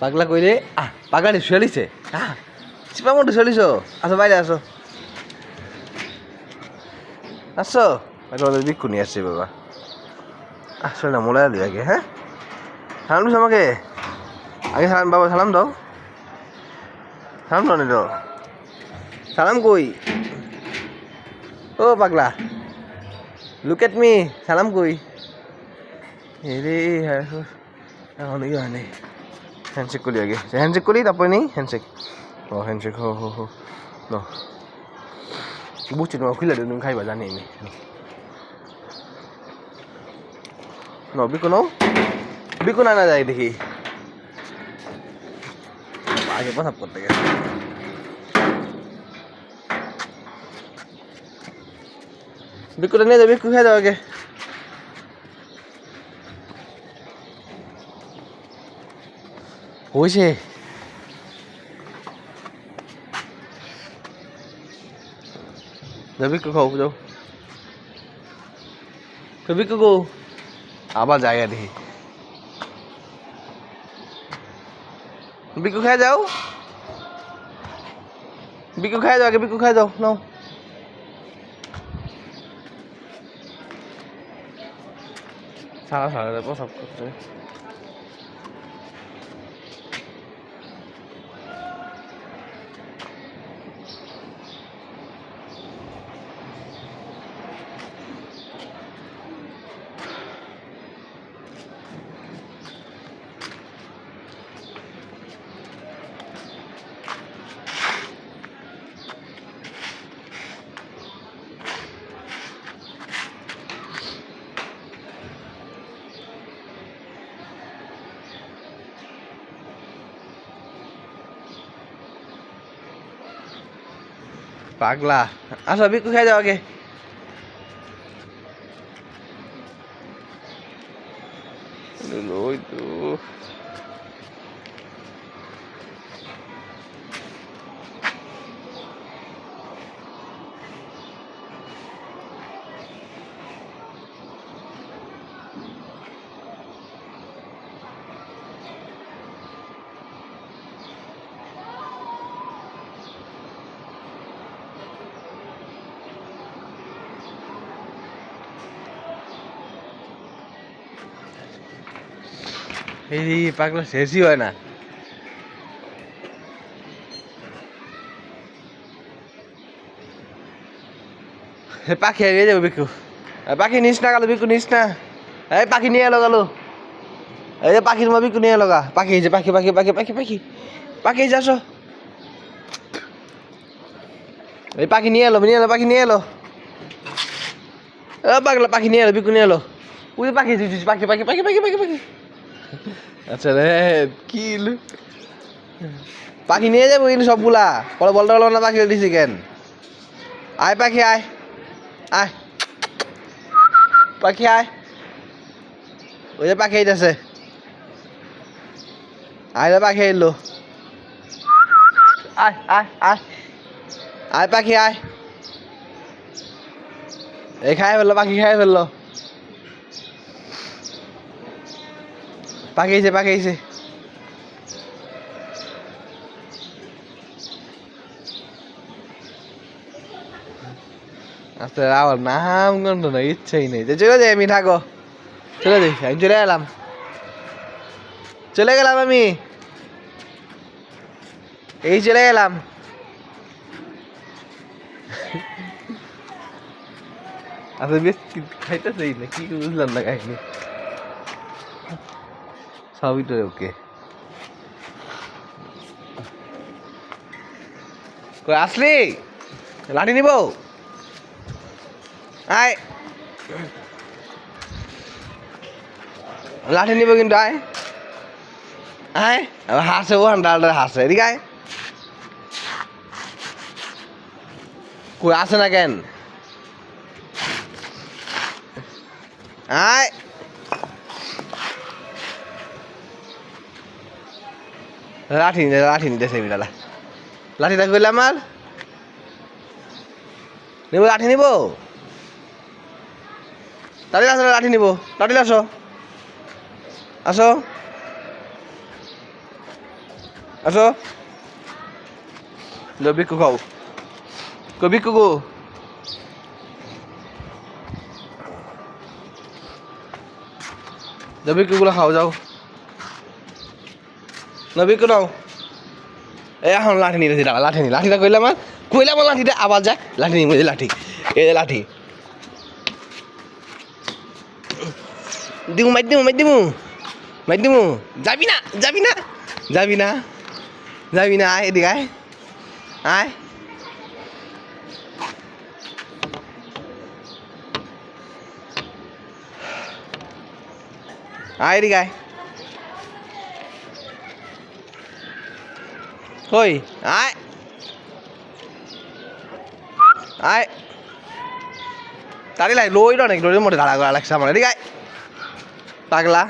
পাগলা কইরে আহ পাগলাটি শুয়ালিছে আহ, চিপা মতো শুয়ালিছ আসো, বাইরে আসো। আসো। পাগলা বিক্ষু নিয়ে আসছে, বাবা। আসো না মোলা দিই আগে হ্যাঁ? সালাম দিস আমাকে? আগে সালাম, বাবা, সালাম দাও। সালাম দাও, নিল। সালাম কই? ও, পাগলা। লুক এট মি সালাম কই? এরে এখন ইয়ে হয় Handshake ko lagi. So, handshake ko lagi. Tapo ni? Handshake. Oh, handshake. Ho, ho, ho. No. Bố chuyện nó khi là đường đường khai bảo ra này này. No, biết con nó. Biết con nó này thì. Bà cho bắt hợp quật đấy. Biết con này thì biết cứ hết rồi kìa. আগে হয়েছে যাবি খাও যাও। কবি গো আবার জায়গা দেখি। বিকু খাই যাও। বিকু খাই যাও, আগে বিকু খাই যাও, নাও। সারা সারা প্রসাব করতে। পাগলা। আসো বিকু খেয়ে যাও আগে। ওই তো। এই পাগলা শেষই হয় না। পাখি হারিয়ে যাবে বিকু। পাখি নিস না গেলো, বিকু নিস না। এই, পাখি নিয়ে এলো গেলো। এই যে পাখির মা বিকু নিয়ে এলো গা। পাখি যে পাখি পাখি পাখি পাখি পাখি। পাখি যে আসো এই, পাখি নিয়ে এলো নিয়ে এলো, পাখি নিয়ে এলো। পাগলা, পাখি নিয়ে এলো, বিকু নিয়ে এলো। ওই পাখি পাখি পাখি পাখি পাখি পাখি পাখি। আচ্ছা রে, কি পাখি নিয়ে যাব কিন্তু সবগুলা। পরে বলতে পারল না পাখি দিছি কেন। আয় পাখি, আয়। আয়। পাখি, আয়। ওই যে পাখি আইতাছে। আয় রে পাখি এলো আয় আয় আয়। আয় পাখি, আয়। এই খাই ফেলল, পাখি খাই ফেলল। পাকিয়েছে পাকিয়েছে আস্তে আমার নাম গন্ধ না ইচ্ছেই নেই যে চলে যাই আমি থাকো চলে যাই আমি চলে এলাম চলে গেলাম আমি এই চলে গেলাম আচ্ছা বেশ খাইতেছেই না কি বুঝলাম না কাহিনী তো ওকে। আসলি? লাঠি নিব? আয়। লাঠি নিব কিন্তু, আয়। আয়। হাসে ওখান ডালটা হাসে। এদিকে আয়। কই আসে না কেন? আয়। লাঠি নিতে লাঠি নিতে সেই বিড়ালা লাঠিটা কইলে আমার নিব লাঠি নিব তাড়াতাড়ি আসো লাঠি নিব তাড়াতাড়ি আসো আসো আসো বিকু খাও কো বিকু গো লো বিকুগুলো খাও যাও লো বিকু নাও এ, এখন লাঠি নিয়ে দাঁড়া, লাঠি নি, লাঠিটা কইলাম আর কইলাম লাঠিটা, আবার যাক, লাঠি নিয়ে বুঝে লাঠি যে লাঠি। দিমু মাই দিমু মাই দিমু মাই দিমু। যাবি না যাবি না যাবি না যাবি না, আয় এদিকে আয় আয়। আয় এদিকে আয়। কই আয় আয় তারি লাই লই না নাকি লইর মধ্যে দাঁড়া করা লাগছে আমার এদিকে আয় পাগলা